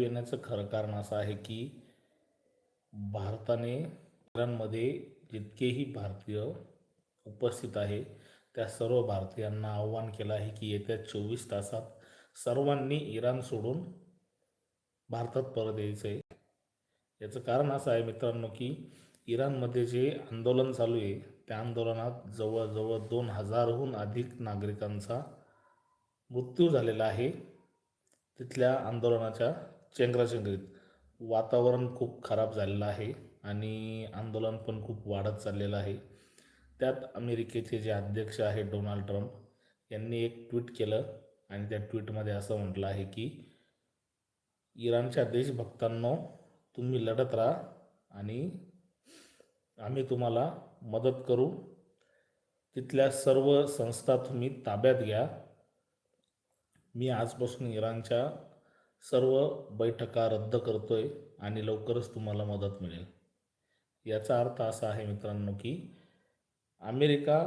येण्याचं खरं कारण असं आहे की भारताने इराणमध्ये जितकेही भारतीय उपस्थित आहे त्या सर्व भारतीयांना आव्हान केलं आहे की येत्या चोवीस तासात सर्वांनी इराण सोडून भारतात परत यायचं आहे याचं कारण असं आहे मित्रांनो की इराणमध्ये जे आंदोलन चालू आहे त्या आंदोलनात जवळजवळ दोन हजारहून अधिक नागरिकांचा मृत्यू झालेला आहे. तिथल्या आंदोलनाच्या चेंगराचेंगरीत. वातावरण खूप खराब झालेलं आहे आणि आंदोलन पण खूप वाढत चाललेलं आहे. त्यात अमेरिकेचे जे अध्यक्ष आहेत डोनाल्ड ट्रम्प यांनी एक ट्विट केलं आणि त्या ट्विटमध्ये असं म्हटलं आहे की इराणच्या देशभक्तांनो तुम्ही लढत राहा आणि आम्ही तुम्हाला मदत करू. तिथल्या सर्व संस्था तुम्ही ताब्यात घ्या. मी आजपासून इराणच्या सर्व बैठका रद्द करतोय आणि लवकरच तुम्हाला मदत मिळेल. याचा अर्थ असा आहे मित्रांनो की अमेरिका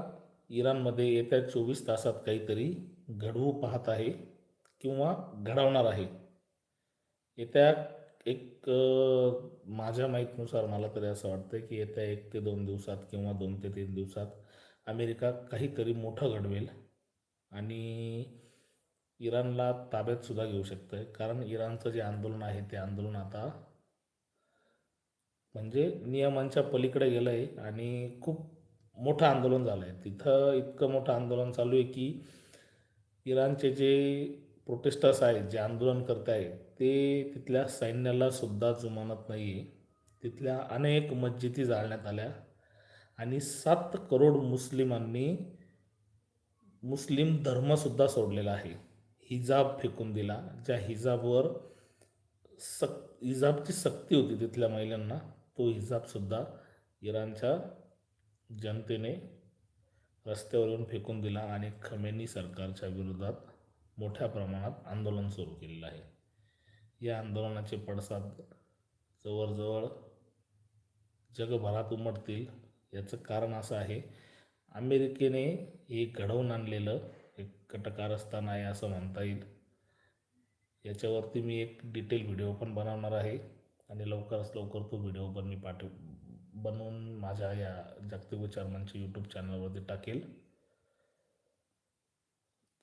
इराणमध्ये येत्या चोवीस तासात काहीतरी घडवू पाहत आहे किंवा घडवणार आहे. येत्या एक माझ्या माहितीनुसार मला तरी असं वाटतं की येत्या एक ते दोन दिवसात किंवा दोन ते तीन दिवसात अमेरिका काहीतरी मोठं घडवेल आणि इराणला ताब्यात सुद्धा घेऊ शकतं आहे कारण इराणचं जे आंदोलन आहे ते आंदोलन आता म्हणजे नियमांच्या पलीकडे गेलं आहे आणि खूप मोठं आंदोलन झालं आहे तिथं इतकं मोठं आंदोलन चालू आहे की इराणचे जे प्रोटेस्टर्स आहेत जे आंदोलन करत आहेत ते तिथल्या सैन्याला सुद्धा जुमानत नाही आहे तिथल्या अनेक मस्जिदी जाळण्यात आल्या आणि सात करोड मुस्लिमांनी मुस्लिम धर्मसुद्धा सोडलेला आहे. हिजाब फेकून दिला. ज्या हिजाबवर सक हिजाबची सक्ती होती तिथल्या महिलांना तो हिजाबसुद्धा इराणच्या जनतेने रस्त्यावर येऊन फेकून दिला आणि खमेनी सरकारच्या विरोधात मोठ्या प्रमाणात आंदोलन सुरू केलेलं आहे. या आंदोलनाचे पडसाद जवळजवळ जगभरात उमटतील. याचं कारण असं आहे अमेरिकेने हे घडवून आणलेलं एक कटकारस्थान आहे असं म्हणता येईल. याच्यावरती मी एक डिटेल व्हिडिओ पण बनवणार आहे आणि लवकरच लवकर तो व्हिडिओ पण मी पाठव बनवून माझ्या या जागतिक विचार यूट्यूब चॅनलवरती टाकेल.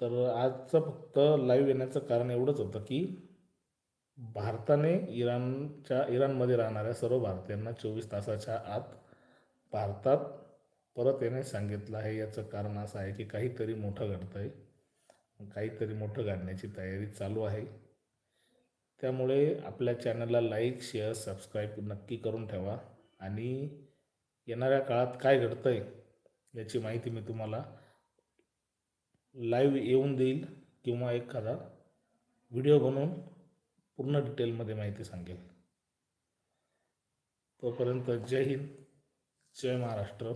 तर आजचं फक्त लाईव्ह येण्याचं कारण एवढंच होतं की भारताने इराणच्या इराणमध्ये राहणाऱ्या सर्व भारतीयांना चोवीस तासाच्या आत भारतात परत याने सांगितलं आहे. याचं कारण असं आहे की काहीतरी मोठं घडतं आहे काहीतरी मोठं घडण्याची तयारी चालू आहे. त्यामुळे आपल्या चॅनलला लाईक शेअर सबस्क्राईब नक्की करून ठेवा. आणि येणाऱ्या काळात काय घडतं आहे याची माहिती मी तुम्हाला लाईव्ह येऊन देईल किंवा एखादा व्हिडिओ बनवून पूर्ण डिटेलमध्ये माहिती सांगेल. तोपर्यंत जय हिंद जय महाराष्ट्र.